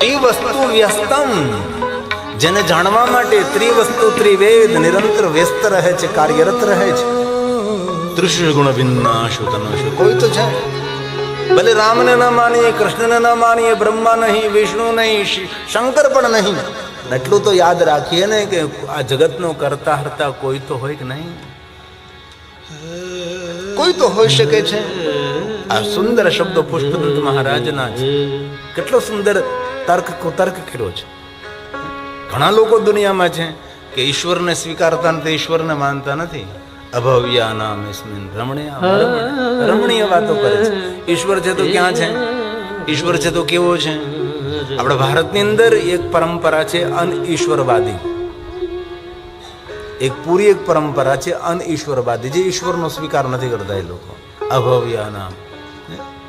ત્રિવસ્તુ વ્યસ્તમ. જેને જાણવા માટે ત્રિવસ્તુ ત્રિવેદ નિરંતર વ્યસ્ત રહે છે કાર્યરત રહે છે. તૃષ્ણ ગુણ વિનાશો તનાશો કોઈ તો છે. ભલે રામને ન માનીએ કૃષ્ણને ન માનીએ બ્રહ્મા નહીં વિષ્ણુ નહીં શંકર પણ નહીં. એટલું તો યાદ રાખીએ ને કે આ જગતનો કરતા હરતા કોઈ તો હોય કે નહીં? કોઈ તો હોઈ શકે છે. આ સુંદર શબ્દો પુષ્પદંત મહારાજના છે. કેટલો સુંદર તર્ક કુતર્ક કર્યો છે. ઘણા લોકો દુનિયામાં છે કે ઈશ્વરને સ્વીકારતા નથી, ઈશ્વરને માનતા નથી. અભવ્યા નામ રમણીય રમણીય વાતો કરે છે. ઈશ્વર છે તો ક્યાં છે? ઈશ્વર છે તો કેવો છે? આપણા ભારતની અંદર એક પરંપરા છે અનઈશ્વરવાદી એક પૂરી એક પરંપરા છે અનઈશ્વરવાદી જે ઈશ્વરનો સ્વીકાર નથી કરતા એ લોકો. અભવ્યા નામ.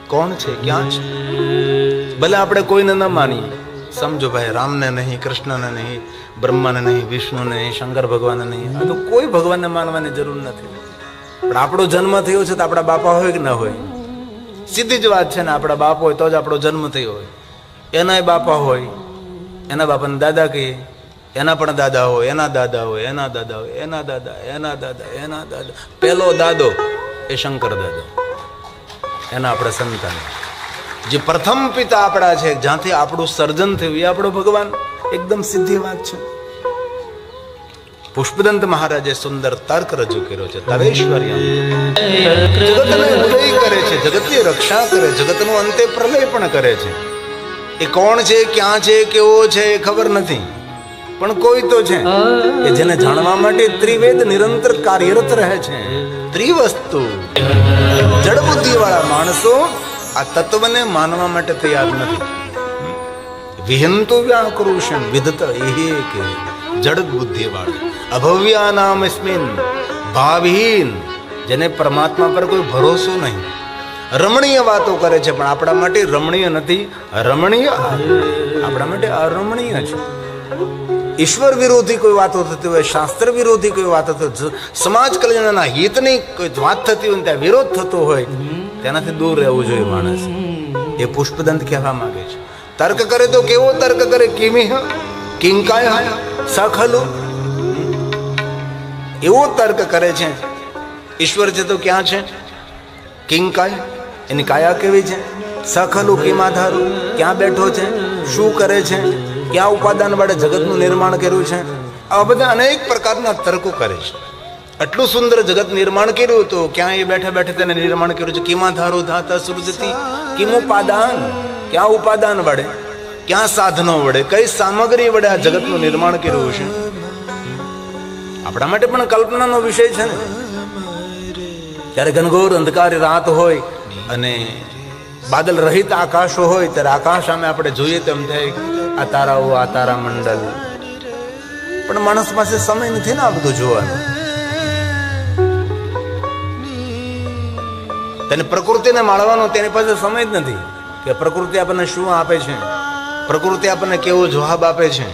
કોણ છે? ક્યાં છે? ભલે આપણે કોઈને ન માનીએ. સમજો ભાઈ, રામને નહીં, કૃષ્ણને નહીં, બ્રહ્માને નહીં, વિષ્ણુને નહીં, શંકર ભગવાનને નહીં, આ તો કોઈ ભગવાનને માનવાની જરૂર નથી. પણ આપણો જન્મ થયો છે તો આપણા બાપા હોય કે ન હોય? સીધી જ વાત છે ને, આપણા બાપ હોય તો જ આપણો જન્મ થયો હોય. એનાય બાપા હોય, એના બાપાને દાદા કહીએ. એના પણ દાદા હોય, એના દાદા હોય, એના દાદા હોય, એના દાદા એના દાદા એના દાદા. પેલો દાદો એ શંકર દાદો. એના આપણે સંતાન. જે પ્રથમ પિતા આપણા છે, જ્યાંથી આપણું સર્જન થયું, એ આપણો ભગવાન. એકદમ સીધી વાત છે. પુષ્પદંત મહારાજે સુંદર તર્ક રજૂ કર્યો છે, તરેશ્વર્ય. જગતને ઉદય કરે છે, જગતની રક્ષા કરે, જગતનો અંતે પ્રલય પણ કરે છે. એ કોણ છે, ક્યાં છે, કેવો છે, એ ખબર નથી. પણ કોઈ તો છે કે જેને જાણવા માટે ત્રિવેદ નિરંતર કાર્યરત રહે છે. ત્રિવસ્તુ. જડબુદ્ધિ વાળા માણસો આ તત્વને માનવા માટે તૈયાર નથી. વિહંતુ વ્યાકૃષણ વિદત એ કે જડ બુદ્ધિ વાળા અભવ્યા નામ સ્મિન ભાવહીન, જેને પરમાત્મા પર કોઈ ભરોસો નહીં. રમણીય વાતો કરે છે, પણ આપણા માટે રમણીય નથી, રમણીય આપણા માટે અરમણીય છે. ઈશ્વર વિરોધી કોઈ વાતો થતી હોય, શાસ્ત્ર વિરોધી કોઈ વાતો થતી સમાજ કલ્યાણના હિતની કોઈ વાત થતી હોય, ત્યાં વિરોધ થતો હોય તેનાથી દૂર રહેવું જોઈએ માણસ. એ પુષ્પદંત કહેવા માંગે છે. તર્ક કરે તો કેવો તર્ક કરે? કિમી હ? કિંકાય સખલું? એવો તર્ક કરે છે. ઈશ્વર છે તો ક્યાં છે? કિંકાય? એની કાયા કેવી છે? સખલું કિમાધારું? ક્યાં બેઠો છે? શું કરે છે? ક્યાં ઉપાદાન વડે જગતનું નિર્માણ કર્યું છે? આવા બધા અનેક પ્રકારના તર્કો કરે છે. આટલું સુંદર જગત નિર્માણ કર્યું હતું ક્યાં એ બેઠા બેઠા તેને નિર્માણ કર્યું છે? કિમાધારો ધાતા સૃજતી કિમુપાદાન ક્યાં ઉપાદાન વડે ક્યાં સાધનો વડે કઈ સામગ્રી વડે આ જગતનું નિર્માણ કર્યું છે? આપણા માટે પણ કલ્પનાનો વિષય છે ને. ત્યારે ઘનઘોર અંધકાર રાત હોય અને બાદલ રહિત આકાશો હોય, ત્યારે આકાશ સામે આપણે જોઈએ તેમ થાય, આ તારાઓ, આ તારા મંડળ. પણ માણસ પાસે સમય નથી ને આ બધું જોવાનો. તેને પ્રકૃતિને માણવાનો તેની પાસે સમય જ નથી કે પ્રકૃતિ આપણને શું આપે છે? પ્રકૃતિ આપણને કેવો જવાબ આપે છે?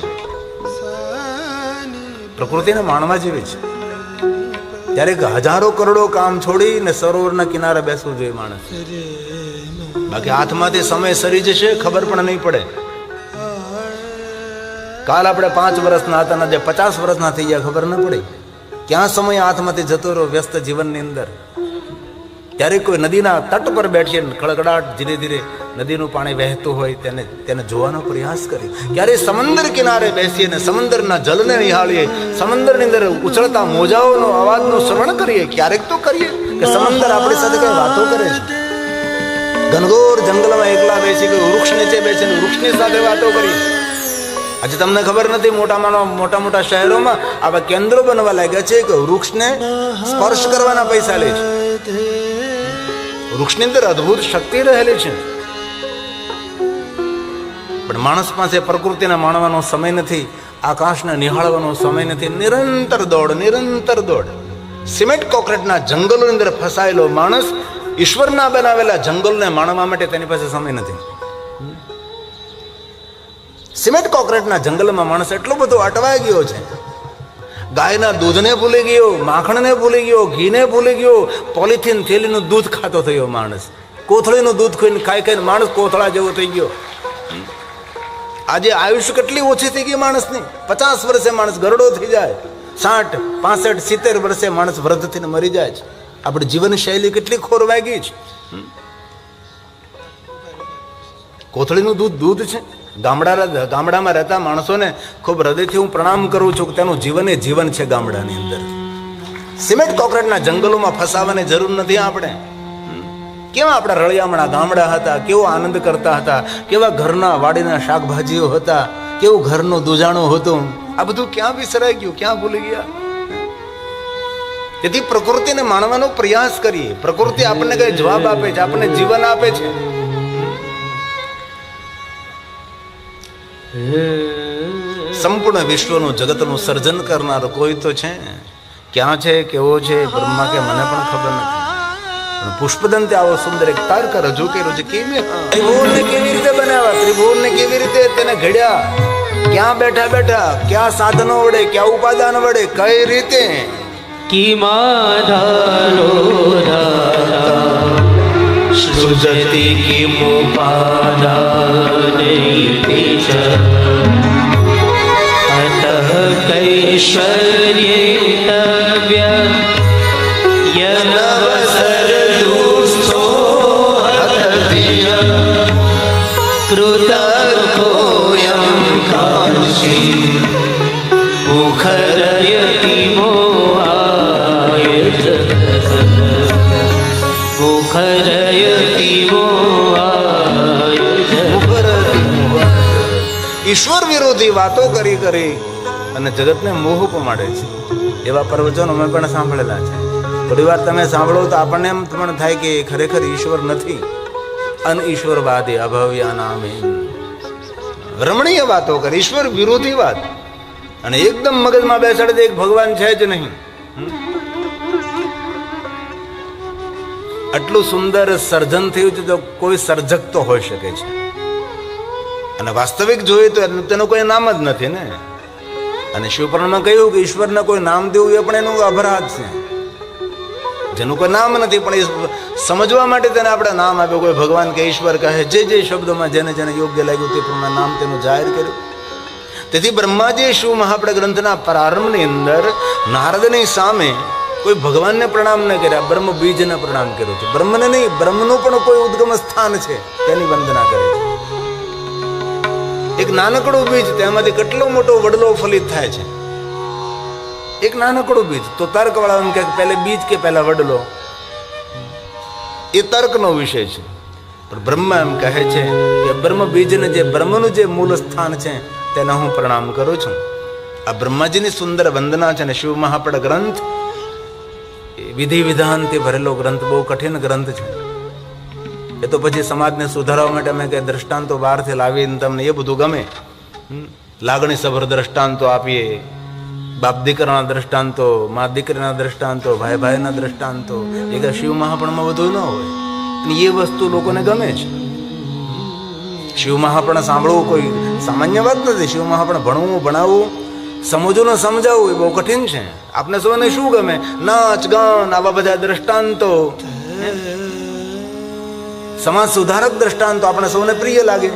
પ્રકૃતિને માણવા જેવી છે. ત્યારે હજારો કરોડો કામ છોડીને સરોવરના કિનારે બેસવું જોઈએ માણસ. બાકી હાથમાંથી સમય સરી જશે, ખબર પણ નહીં પડે. કાલ આપણે પાંચ વર્ષના હતા જે પચાસ વર્ષના થઈ ગયા, ખબર ન પડી. ક્યાં સમય હાથમાંથી જતો રહ્યો વ્યસ્ત જીવનની અંદર? ત્યારે કોઈ નદીના તટ પર બેઠીએ ખળગડાટ ધીરે ધીરે નદીનું પાણી વહેતું હોય તેને તેને જોવાનો પ્રયાસ કરીએ ક્યારે સમંદર કિનારે બેસીએ અને સમંદરના જલને નિહાળીએ, સમંદરની અંદર ઉછળતા મોજાઓનો અવાજનું શ્રવણ કરીએ, ક્યારેક તો કરીએ કે સમંદર આપણી સાથે કઈ વાતો કરે છે. ઘનઘોર જંગલમાં એકલા બેસી કે વૃક્ષ નીચે બેસીને વૃક્ષની સાથે વાતો કરી આજે તમને ખબર નથી મોટામાં મોટા મોટા શહેરોમાં આવા કેન્દ્રો બનવા લાગ્યા છે કે વૃક્ષને સ્પર્શ કરવાના પૈસા લે છે. વૃક્ષની અંદર અદ્ભુત શક્તિ રહેલી છે. પણ માણસ પાસે પ્રકૃતિને માણવાનો સમય નથી, આકાશને નિહાળવાનો સમય નથી, નિરંતર દોડ નિરંતર દોડ. સિમેન્ટ કોકરેટના જંગલોની અંદર ફસાયેલો માણસ ઈશ્વરના બનાવેલા જંગલને માણવા માટે તેની પાસે સમય નથી. સિમેન્ટ કોક્રેટના જંગલમાં માણસ એટલો બધો અટવાઈ ગયો છે ગાયના દૂધને ભૂલી ગયો, માખણને ભૂલી ગયો, ઘીને ભૂલી ગયો. પોલિથીન થેલીનું દૂધ ખાતો થયો માણસ. કોથળીનું દૂધ ખાઈને ખાઈ ખાઈને માણસ કોથળા જેવો થઈ ગયો. આજે આયુષ્ય કેટલી ઓછી થઈ ગઈ માણસની? પચાસ વર્ષે માણસ ગરડો થઈ જાય. સાઠ, પાસઠ, સિત્તેર વર્ષે માણસ વૃદ્ધ થઈને મરી જાય છે. આપણી જીવનશૈલી કેટલી ખોરવાઈ ગઈ છે? કોથળીનું દૂધ દૂધ છે? ગામડા ગામડામાં રહેતા માણસોને ખૂબ હૃદયથી હું પ્રણામ કરું છું કે તેનું જીવન એ જીવન છે ગામડાની અંદર. સિમેન્ટ કોક્રેટના જંગલોમાં ફસાવાની જરૂર નથી આપણે. કેવા આપણા રળિયામણા ગામડા હતા, કેવો આનંદ કરતા હતા, કેવા ઘરના વાડીના શાકભાજીઓ હતા, કેવું ઘરનું દુજાણું હતું. આ બધું ક્યાં વિસરાઈ ગયું, ક્યાં ભૂલી ગયા? તેથી પ્રકૃતિને માણવાનો પ્રયાસ કરીએ. પ્રકૃતિ આપણને કઈ જવાબ આપે છે, આપણને જીવન આપે છે. સંપૂર્ણ વિશ્વનું જગતનું સર્જન કરનાર કોઈ તો છે? ક્યાં છે કેવો છે બ્રહ્મા કે મને પણ ખબર નથી. પુષ્પદંતે આવો સુંદર એક તારક રજૂ કર્યો છે, કેવી ત્રિભુવનને કેવી રીતે બનાવ્યા? ત્રિભુવનને કેવી રીતે તેને ઘડ્યા? ક્યાં બેઠા બેઠા? ક્યાં સાધનો વડે? ક્યાં ઉપાદાન વડે? કઈ રીતે? કિમાધારો સૃજતિ કે ચ અતઃ કૈશ્વર્યેતવ્ય યનવસરદુઃખો વિરોધી વાતો કરી કરી અને જગતને મોહ પમાડે છે. એવા પ્રવચનો અમે પણ સાંભળેલા છે. થોડી વાર તમે સાંભળો તો આપણને એમ પણ થાય કે ખરેખર ઈશ્વર નથી. અનઈશ્વરવાદી અભવ્યા નામે. રમણીય વાતો કરે, ઈશ્વર વિરોધી વાત. અને એકદમ મગજમાં બેસાડે એક ભગવાન છે જ નહીં. આટલું સુંદર સર્જન થયું છે તો કોઈ સર્જક તો હોઈ શકે છે. અને વાસ્તવિક જોઈએ તો તેનું કોઈ નામ જ નથી ને. અને શિવપુરાણમાં કહ્યું કે ઈશ્વરને કોઈ નામ દેવું એ પણ એનું અપરાધ છે. જેનું કોઈ નામ નથી, પણ એ સમજવા માટે તેને આપણે નામ આપ્યું. કોઈ ભગવાન કે ઈશ્વર કહે, જે જે શબ્દોમાં જેને જેને યોગ્ય લાગ્યું તે પ્રમાણે નામ તેનું જાહેર કર્યું. તેથી બ્રહ્માજી શિવ મહાપડ ગ્રંથના પ્રારંભની અંદર નારદની સામે કોઈ ભગવાનને પ્રણામ ન કર્યા બ્રહ્મ બીજને પ્રણામ કર્યો છે. બ્રહ્મને નહીં, બ્રહ્મનું પણ કોઈ ઉદ્ગમ સ્થાન છે, તેની વંદના કરે છે. એક નાનકડું બીજ તેમાંથી કેટલો મોટો વડલો ફલિત થાય છે? એક નાનકડું બીજ તો તર્કવાળા એમ કહે પહેલે બીજ કે પહેલા વડલો. એ તર્કનો વિષય છે. પણ બ્રહ્મ એમ કહે છે કે બ્રહ્મ બીજને જે બ્રહ્મનું જે મૂળ સ્થાન છે, તેને હું પ્રણામ કરું છું. આ બ્રહ્માજીની સુંદર વંદના છે ને શિવ મહાપડ ગ્રંથ વિધિ વિધાનથી ભરેલો ગ્રંથ, બહુ કઠિન ગ્રંથ છે. એ તો પછી સમાજને સુધારવા માટે અમે કંઈ દ્રષ્ટાંતો બહારથી લાવીને તમને એ બધું ગમે? લાગણીસભર લાગણી સભર દ્રષ્ટાંતો આપીએ. બાપ દીકરાના દ્રષ્ટાંતો, મા દીકરીના દ્રષ્ટાંતો, ભાઈ ભાઈના દ્રષ્ટાંતો. એ કે શિવ મહાપણમાં બધું ન હોય? અને એ વસ્તુ લોકોને ગમે છે શિવ મહાપણ સાંભળવું કોઈ સામાન્ય વાત નથી. શિવ મહાપણ ભણવું, ભણાવવું, સમજવું ને સમજાવવું એ બહુ કઠિન છે. આપને સૌને શું ગમે? નાચ, ગાન, આવા બધા દ્રષ્ટાંતો. સમાજ સુધારક દ્રષ્ટાંતો આપણે સૌને પ્રિય લાગે.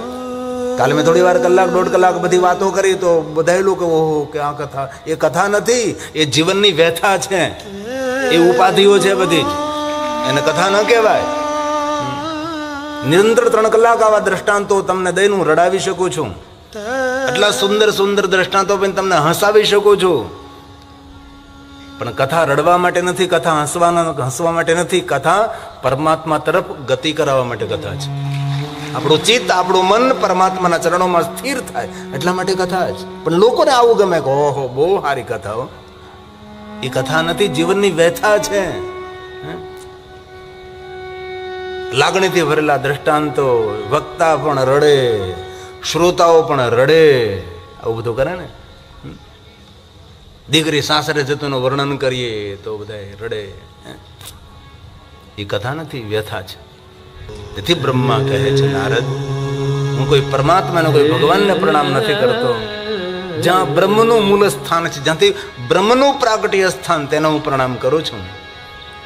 કાલે મેં થોડી વાર કલાક, દોઢ કલાક બધી વાતો કરી તો બધા લોકો, ઓહો, કે આ કથા, એ કથા નથી, એ જીવનની વ્યથા છે. એ ઉપાધિઓ છે બધી. જ એને કથા ન કહેવાય. નિરંતર ત્રણ કલાક આવા દ્રષ્ટાંતો તમને દઈને હું રડાવી શકું છું. આટલા સુંદર સુંદર દ્રષ્ટાંતો પણ તમને હસાવી શકું છું. પણ કથા રડવા માટે નથી, કથા હસવાના, હસવા માટે નથી, કથા પરમાત્મા તરફ ગતિ કરાવવા માટે કથા છે આપણું ચિત્ત, આપણું મન પરમાત્માના ચરણોમાં સ્થિર થાય, એટલા માટે કથા છે પણ લોકોને આવું ગમે કે, ઓહો, બહુ સારી કથાઓ એ કથા નથી, જીવનની વ્યથા છે? લાગણીથી ભરેલા દ્રષ્ટાંતો, વક્તા પણ રડે, શ્રોતાઓ પણ રડે, આવું બધું કરે ને? દીકરી સાસરે જતુંનું વર્ણન કરીએ તો બધા રડે એ કથા નથી, વ્યથા છે. તેથી બ્રહ્મા કહે છે, નારદ, હું કોઈ પરમાત્માને, કોઈ ભગવાનને પ્રણામ નથી કરતો. જ્યાં બ્રહ્મનું મૂળ સ્થાન છે, જ્યાંથી બ્રહ્મનું પ્રાગટ્ય સ્થાન, તેનો હું પ્રણામ કરું છું.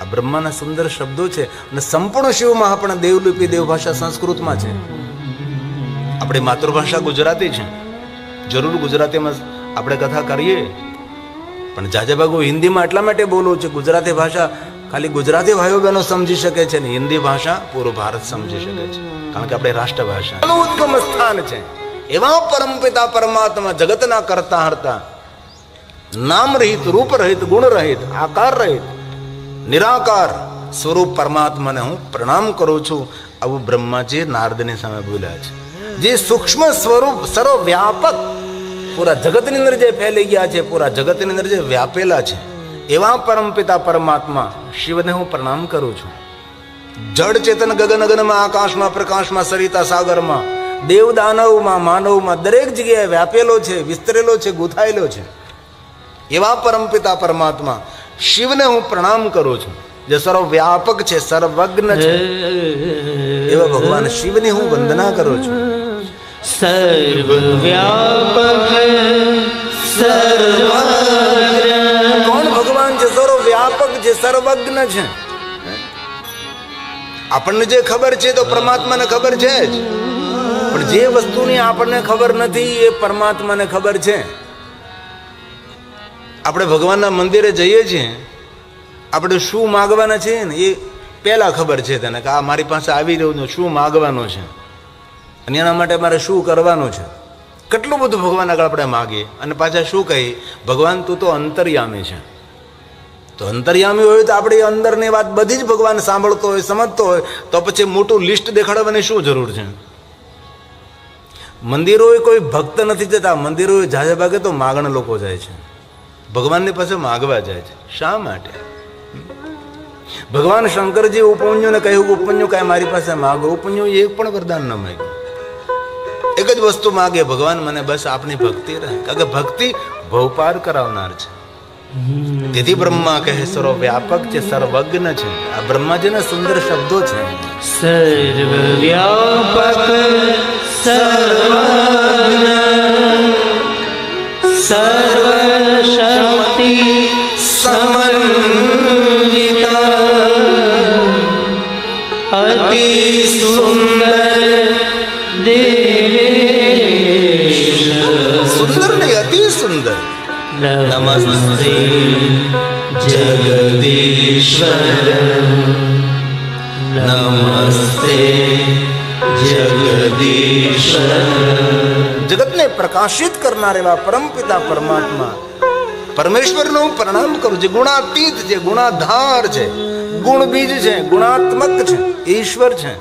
આ બ્રહ્માના સુંદર શબ્દો છે અને સંપૂર્ણ શિવમાં પણ દેવલિપિ, દેવભાષા સંસ્કૃતમાં છે. આપણી માતૃભાષા ગુજરાતી છે. જરૂર ગુજરાતીમાં આપણે કથા કરીએ? પણ જાજે ભાગો હિન્દીમાં એટલા માટે બોલું છે, ગુજરાતી ભાષા ખાલી ગુજરાતી ભાઈઓ બહેનો સમજી શકે છે ને હિન્દી ભાષા પૂરો ભારત સમજી શકે છે. કારણ કે આપણે રાષ્ટ્રભાષા. ઉત્તમ સ્થાન છે. એવા પરમપિતા પરમાત્મા જગતના કરતા હરતા નામ રહિત રૂપ રહિત ગુણ રહિત આકાર રહિત નિરાકાર સ્વરૂપ પરમાત્માને હું પ્રણામ કરું છું. આવું બ્રહ્માજી નારદની સામે બોલ્યા છે. જે સૂક્ષ્મ સ્વરૂપ સર્વવ્યાપક પૂરા જગતની અંદર જે ફેલાઈ ગયા છે, પૂરા જગતની અંદર જે વ્યાપેલા છે, એવા પરમપિતા પરમાત્મા શિવને હું પ્રણામ કરું છું. જડ ચેતન ગગન ગગનમાં, આકાશમાં, પ્રકાશમાં, સરિતા સાગરમાં, દેવ દાનવમાં, માનવમાં દરેક જગ્યાએ વ્યાપેલો છે, વિસ્તરેલો છે, ગુથાયેલો છે. એવા પરમપિતા પરમાત્મા શિવને હું પ્રણામ કરું છું. જે સર્વવ્યાપક છે, સર્વજ્ઞ છે, એવા ભગવાન શિવની હું વંદના કરું છું. સર્વવ્યાપક સર્વગ્ર સર્વવ્યાપક છે સર્વજ્ઞ છે. આપણને જે ખબર છે તો પરમાત્માને ખબર છે જ. પણ જે વસ્તુની આપણને ખબર નથી એ પરમાત્માને ખબર છે. આપણે ભગવાનના મંદિરે જઈએ છીએ. આપણે શું માગવાના છે ને એ પહેલા ખબર છે તેને કે આ મારી પાસે આવી રહ્યું છે, શું માગવાનું છે? અને એના માટે મારે શું કરવાનું છે? કેટલું બધું ભગવાન આગળ આપણે માગીએ. અને પાછા શું કહીએ? ભગવાન તું તો અંતર્યામી છે. તો અંતર્યામી હોય તો આપણી અંદરની વાત બધી જ ભગવાન સાંભળતો હોય, સમજતો હોય, તો પછી મોટું લિસ્ટ દેખાડવાની શું જરૂર છે? મંદિરોએ કોઈ ભક્ત નથી જતા, મંદિરોએ જાજે ભાગે તો માગણ લોકો જાય છે. ભગવાનની પાસે માગવા જાય છે. શા માટે? ભગવાન શંકરજી ઉપન્યુને કહ્યું કે, ઉપમન્યુ કાંઈ મારી પાસે માગો. ઉપન્યુ એક પણ વરદાન ન માગ્યું. એક જ વસ્તુ માગે, ભગવાન, મને બસ આપની ભક્તિ રહે. કારણ કે ભક્તિ ભવપાર કરાવનાર છે. તેથી બ્રહ્મા કહે સર્વ વ્યાપક છે સર્વજ્ઞ છે. આ બ્રહ્માજીના સુંદર શબ્દો છે. સર્વ વ્યાપક સર્વજ્ઞ સર્વ શક્તિ સમન્વિતા અતિ સુંદર દેવેશ સુંદર નહીં અતિ સુંદર. નમસ્તે જગદીશ્વર નમસ્તે જગદીશ્વર જગતને પ્રકાશિત કરનાર એવા પરમપિતા પરમાત્મા. પરમેશ્વરનો હું પ્રણામ કરું જે ગુણાતીત છે, ગુણાધાર છે. ગુણ બીજ છે, ગુણાત્મક છે, ઈશ્વર છે.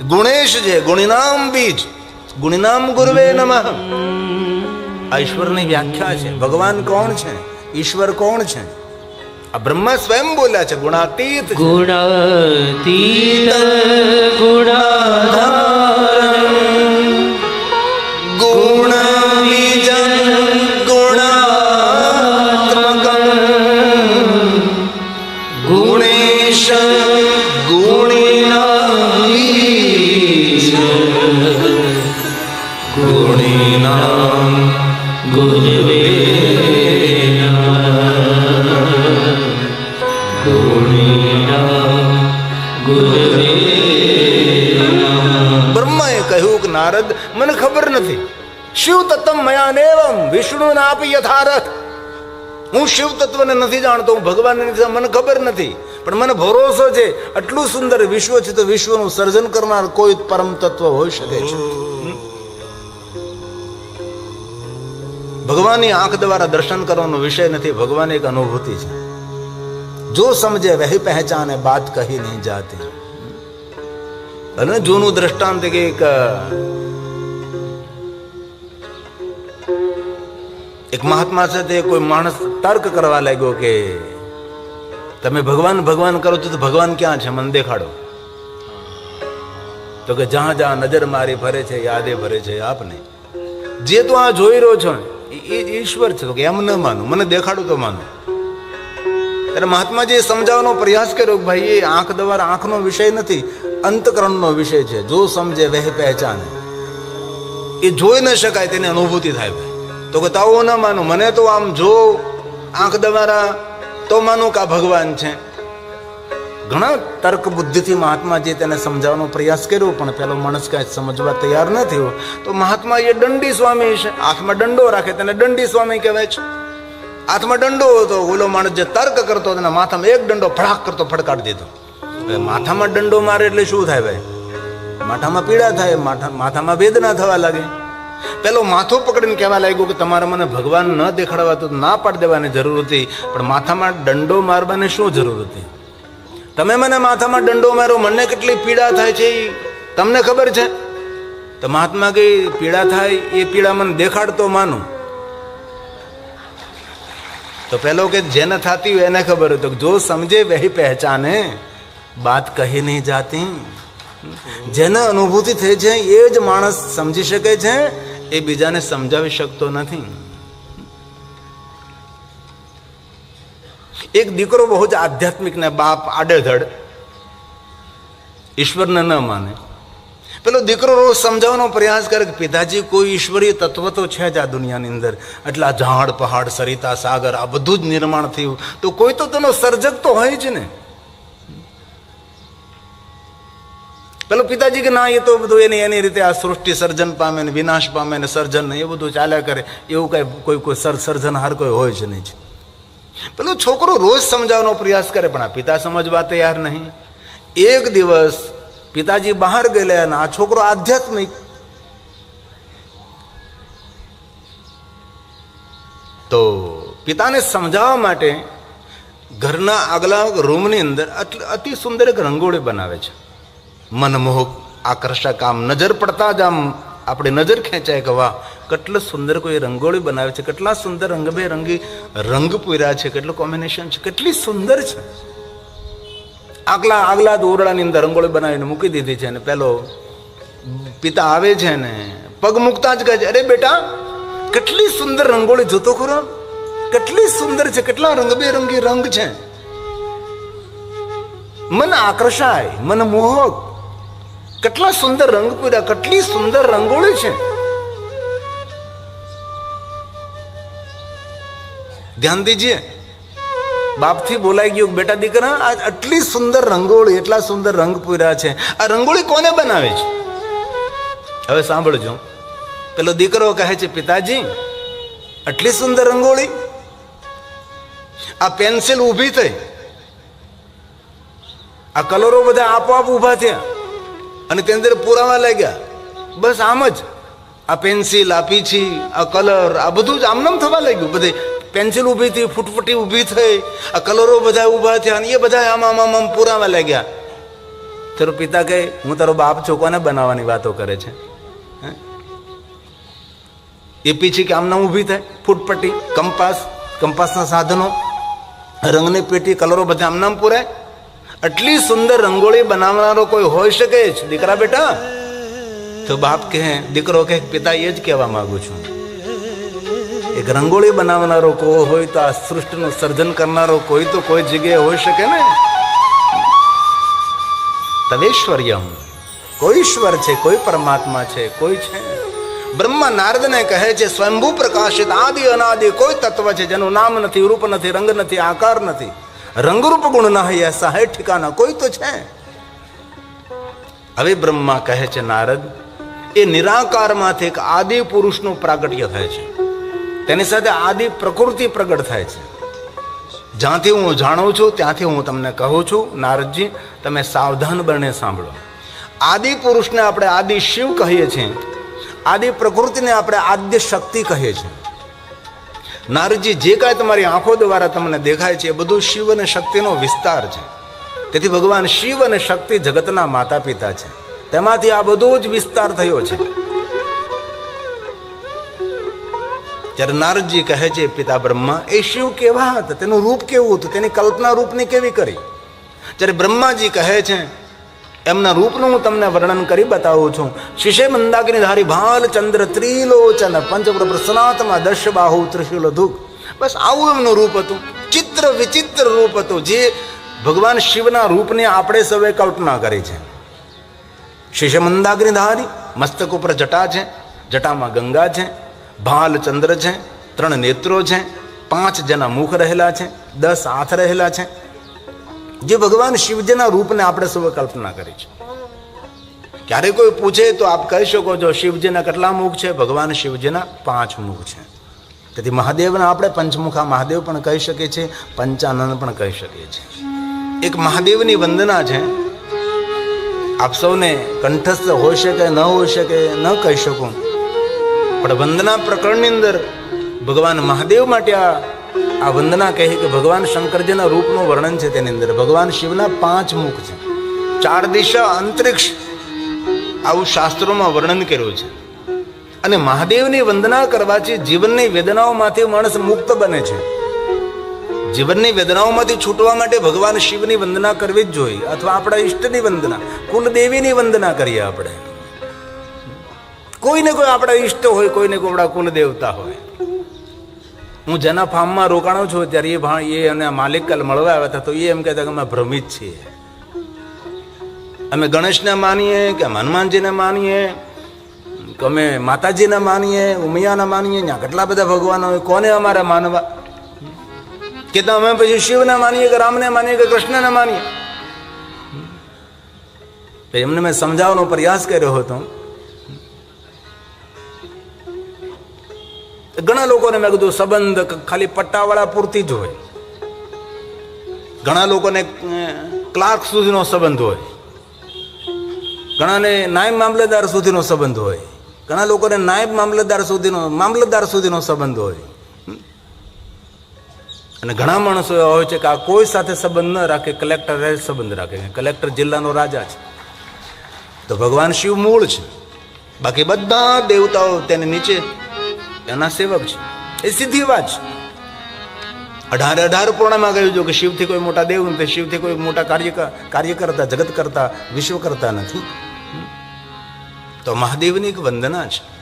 ગુણેશ છે, ગુણિનામ બીજ. ગુણિનામ ગુરુવે નમઃ. આ ઈશ્વરની વ્યાખ્યા છે. ભગવાન કોણ છે? ઈશ્વર કોણ છે? આ બ્રહ્મા સ્વયં બોલ્યા છે, ગુણાતીત. ગુણાતીત ગુણાધાર શિવ તત્વ મયા નેવમ વિષ્ણુ નાપી યથારથ. હું શિવ તત્વને નથી જાણતો, હું ભગવાનને નથી મને ખબર નથી. પણ મને ભરોસો છે, આટલું સુંદર વિશ્વ છે તો વિશ્વનું સર્જન કરનાર કોઈ પરમ તત્વ હોઈ શકે છે. ભગવાનની આંખ દ્વારા દર્શન કરવાનો વિષય નથી, ભગવાન એક અનુભૂતિ છે. જો સમજે, વહી પહેચાને, બાત કહી નહીં જાતી. અને જૂનું દ્રષ્ટાંત કે એક એક મહાત્મા છે તે કોઈ માણસ તર્ક કરવા લાગ્યો કે તમે ભગવાન ભગવાન કરો છો તો ભગવાન ક્યાં છે? મને દેખાડો. તો કે જ્યાં જ્યાં નજર મારી ફરે છે, યાદે ફરે છે આપને. જે તું આ જોઈ રહ્યો છો, એ ઈશ્વર છે. તો કે એમ ન માનું, મને દેખાડો તો માનું. ત્યારે મહાત્માજીએ સમજાવવાનો પ્રયાસ કર્યો કે ભાઈ, એ આંખ દ્વારા આંખનો વિષય નથી, અંતકરણનો વિષય છે. જો સમજે, વહ પહેચાને. એ જોઈ ન શકાય, તેની અનુભૂતિ થાય. ભાઈ તો કે તાવો ન માનું. મને તો આમ જો આંખ દવારા તો માનું કે આ ભગવાન છે. ઘણા તર્ક બુદ્ધિથી મહાત્માજી તેને સમજાવવાનો પ્રયાસ કર્યો, પણ પેલો માણસ કાંઈ સમજવા તૈયાર ન થયો. તો મહાત્મા એ દંડી સ્વામી છે. હાથમાં દંડો રાખે તેને દંડી સ્વામી કહેવાય છે. હાથમાં દંડો હતો. ઓલો માણસ જે તર્ક કરતો તેના માથામાં એક દંડો ફડાક કરતો ફડકાડી દીધો. માથામાં દંડો મારે એટલે શું થાય ભાઈ? માથામાં પીડા થાય, માથા માથામાં વેદના થવા લાગે. પેલો માથો પકડીને કહેવા લાગ્યું કે તમારે મને ભગવાન ન દેખાડવા તો ના પાડી દેવાની જરૂર હતી, પણ માથામાં દંડો મારવાની શું જરૂર હતી? તમે મને માથામાં દંડો મારો મને કેટલી પીડા થાય છે એ તમને ખબર છે? તો મહાત્મા કઈ પીડા થાય, એ પીડા મને દેખાડતો માનું. તો પેલો કે જેને થતી હોય એને ખબર હતો જો સમજે વહી પહેચાને, બાત કહી નહીં જાતી. જેને અનુભૂતિ થઈ છે, એ જ માણસ સમજી શકે છે, એ બીજાને સમજાવી શકતો નથી. એક દીકરો બહુ જ આધ્યાત્મિક ને બાપ આડેધડ, ઈશ્વરને ન માને. પેલો દીકરો રોજ સમજાવવાનો પ્રયાસ કરે કે પિતાજી, કોઈ ઈશ્વરીય તત્વ તો છે જ આ દુનિયાની અંદર. એટલા ઝાડ, પહાડ, સરિતા, સાગર, આ બધું જ નિર્માણ થયું. તો કોઈ તો તેનો સર્જક તો હોય જ ને. પેલો પિતાજી કે, ના, એ તો બધું એની એની રીતે આ સૃષ્ટિ સર્જન પામે ને વિનાશ પામે ને સર્જન એ બધું ચાલ્યા કરે. એવું કાંઈ કોઈ કોઈ સર સર્જનહાર કોઈ હોય જ નહીં પેલો છોકરો રોજ સમજાવવાનો પ્રયાસ કરે, પણ આ પિતા સમજવા તૈયાર નહીં. એક દિવસ પિતાજી બહાર ગયેલા અને આ છોકરો આધ્યાત્મિક. તો પિતાને સમજાવવા માટે ઘરના આગલા રૂમની અંદર અતિ સુંદર એક રંગોળી બનાવે છે. મનમોહક આકર્ષક આમ નજર પડતા જ આમ આપણે નજર ખેંચાય કે વાહ, કેટલો સુંદર કોઈ રંગોળી બનાવે છે, કેટલા સુંદર રંગબેરંગી રંગ પૂર્યા છે, કેટલું કોમ્બિનેશન છે, કેટલી સુંદર છે. આગલા આગલા દોરડાની અંદર રંગોળી બનાવીને મૂકી દીધી છે અને પેલો પિતા આવે છે ને, પગ મૂકતા જ કહે છે, અરે બેટા, કેટલી સુંદર રંગોળી જોતો ખરો, કેટલી સુંદર છે, કેટલા રંગબેરંગી રંગ છે. મન આકર્ષાય, મન મોહક કેટલા સુંદર રંગ પૂર્યા કેટલી સુંદર રંગોળી છે. ધ્યાન દીજીએ. બાપથી બોલાઈ ગયું, બેટા દીકરા આ આટલી સુંદર રંગોળી, એટલા સુંદર રંગ પૂર્યા છે. આ રંગોળી કોને બનાવે છે? હવે સાંભળજો. પેલો દીકરો કહે છે, પિતાજી, આટલી સુંદર રંગોળી? આ પેન્સિલ ઊભી થઈ. આ કલરો બધા આપોઆપ ઊભા થયા. અને તેની અંદર પુરાવા લાગ્યા. બસ આમ જ. આ પેન્સિલ, આ પીછી, આ કલર, આ બધું જ આમનામ થવા લાગ્યું. બધે પેન્સિલ ઊભી થઈ, ફૂટફૂટી ઊભી થઈ, આ કલરો બધા ઊભા થયા અને એ બધા આમ આમ આમ આમ પુરાવા લાગ્યા. તારો પિતા કહે, હું તારો બાપ છો, કોને બનાવવાની વાતો કરે છે? એ પીછી કે આમનામ ઊભી થાય, ફૂટપટ્ટી, કંપાસ, કંપાસના સાધનો, રંગની પેટી, કલરો બધા આમનામ પૂરાય. આટલી સુંદર રંગોળી બનાવનારો કોઈ હોઈ શકે જ? દીકરા બેટા? તો બાપ કહે, દીકરો કહે, પિતા, એ જ કહેવા માંગુ છું. એક રંગોળી બનાવનારો કોઈ હોય તો આ સૃષ્ટિનું સર્જન કરનારો કોઈ તો કોઈ જગ્યાએ હોઈ શકે ને? તવેશ્વર્યમ કોઈ ઈશ્વર છે, કોઈ પરમાત્મા છે, કોઈ છે. બ્રહ્મા નારદને કહે છે, સ્વયંભૂ પ્રકાશિત, આદિ, અનાદિ, કોઈ તત્વ છે જેનું નામ નથી, રૂપ નથી, રંગ નથી, આકાર નથી. રંગરૂપ ગુણ ના હોય સહાય ઠિકાના, કોઈ તો છે. હવે બ્રહ્મા કહે છે, નારદ, એ નિરાકારમાંથી એક આદિ પુરુષનું પ્રાગટ્ય થાય છે. તેની સાથે આદિ પ્રકૃતિ પ્રગટ થાય છે. જ્યાંથી હું જાણું છું, ત્યાંથી હું તમને કહું છું, નારદજી, તમે સાવધાન બને, સાંભળો. આદિ પુરુષને આપણે આદિ શિવ કહીએ છીએ. આદિ પ્રકૃતિને આપણે આદ્ય શક્તિ કહીએ છીએ. નારદજી જે કાંઈ તમારી આંખો દ્વારા તમને દેખાય છે, એ બધું શિવ અને શક્તિનો વિસ્તાર છે. તેથી ભગવાન શિવ અને શક્તિ જગતના માતા પિતા છે. તેમાંથી આ બધો જ વિસ્તાર થયો છે. જ્યારે નારદજી કહે છે, પિતા બ્રહ્મા, એ શિવ કેવા હતા? તેનું રૂપ કેવું હતું? તેની કલ્પના રૂપની કેવી કરી? જ્યારે બ્રહ્માજી કહે છે એમના રૂપનું હું તમને વર્ણન કરી બતાવું છું. શિષે મંદાગ્નિ ધારી ભાલ ચંદ્ર ત્રિલોચન પંચપ્રભ સનાતમાં દશ બાહુ ત્રિશુલ ધુખ બસ આવું એમનું રૂપ હતું. ચિત્ર વિચિત્ર રૂપ હતું જે ભગવાન શિવના રૂપની આપણે સૌએ કલ્પના કરી છે. શિશે મંદાગ્નિ ધારી મસ્તક ઉપર જટા છે, જટામાં ગંગા છે, ભાલ ચંદ્ર છે, ત્રણ નેત્રો છે, પાંચ જેના મુખ રહેલા છે, દસ હાથ રહેલા છે જે ભગવાન શિવજીના રૂપને આપણે સૌ કલ્પના કરી છે. ક્યારે કોઈ પૂછે તો આપ કહી શકો છો, શિવજીના કેટલા મુખ છે? ભગવાન શિવજીના પાંચ મુખ છે. તેથી મહાદેવના આપણે પંચમુખા મહાદેવ પણ કહી શકીએ છીએ, પંચાનંદ પણ કહી શકીએ છીએ. એક મહાદેવની વંદના છે. આપ સૌને કંઠસ્થ હોઈ શકે, ન હોઈ શકે, ન કહી શકું. પણ વંદના પ્રકરણની અંદર ભગવાન મહાદેવ માટે આ આ વંદના કહે કે ભગવાન શંકરજીના રૂપનું વર્ણન છે તેની અંદર. ભગવાન શિવના પાંચ મુખ છે. ચાર દિશા, અંતરિક્ષ, આવું શાસ્ત્રોમાં વર્ણન કર્યું છે. અને મહાદેવની વંદના કરવાથી જીવનની વેદનાઓમાંથી માણસ મુક્ત બને છે. જીવનની વેદનાઓમાંથી છૂટવા માટે ભગવાન શિવની વંદના કરવી જ જોઈએ. અથવા આપણા ઈષ્ટની વંદના, કુલદેવીની વંદના કરીએ આપણે. કોઈને કોઈ આપણા ઈષ્ટ હોય, કોઈને કોઈ આપણા કુલદેવતા હોય. હું જેના ફાર્મમાં રોકાણો છું ત્યારે એ ભાણ એ અને માલિક કાલ મળવા આવ્યા હતા, તો એ એમ કહેતા કે અમે ભ્રમિત છીએ. અમે ગણેશને માનીએ કે હનુમાનજીને માનીએ, કે અમે માતાજીને માનીએ, ઉમિયાને માનીએ, ત્યાં કેટલા બધા ભગવાનો હોય, કોને અમારે માનવા? કે તો અમે પછી શિવને માનીએ કે રામને માનીએ કે કૃષ્ણને માનીએ? એમને મેં સમજાવવાનો પ્રયાસ કર્યો હતો. ઘણા લોકોને મેં કીધું, સંબંધ ખાલી પટ્ટાવાળા પૂરતી જ હોય. ઘણા લોકોને ક્લાર્ક સુધીનો સંબંધ હોય. ઘણાને નાયબ મામલતદાર સુધીનો સંબંધ હોય. ઘણા લોકોને નાયબ મામલતદાર સુધીનો મામલતદાર સુધીનો સંબંધ હોય. અને ઘણા માણસો એવા હોય છે કે આ કોઈ સાથે સંબંધ ન રાખે, કલેક્ટર સંબંધ રાખે. કલેક્ટર જિલ્લાનો રાજા છે. તો ભગવાન શિવ મૂળ છે. બાકી બધા દેવતાઓ તેની નીચે એના સેવક છે. એ સીધી વાત છે. અઢાર અઢાર પૂર્ણમાં કહ્યું છે કે શિવથી કોઈ મોટા દેવ નથી શિવથી કોઈ મોટા કાર્ય કાર્ય કરતા જગત કરતા વિશ્વ કરતા નથી. તો મહાદેવની એક વંદના છે.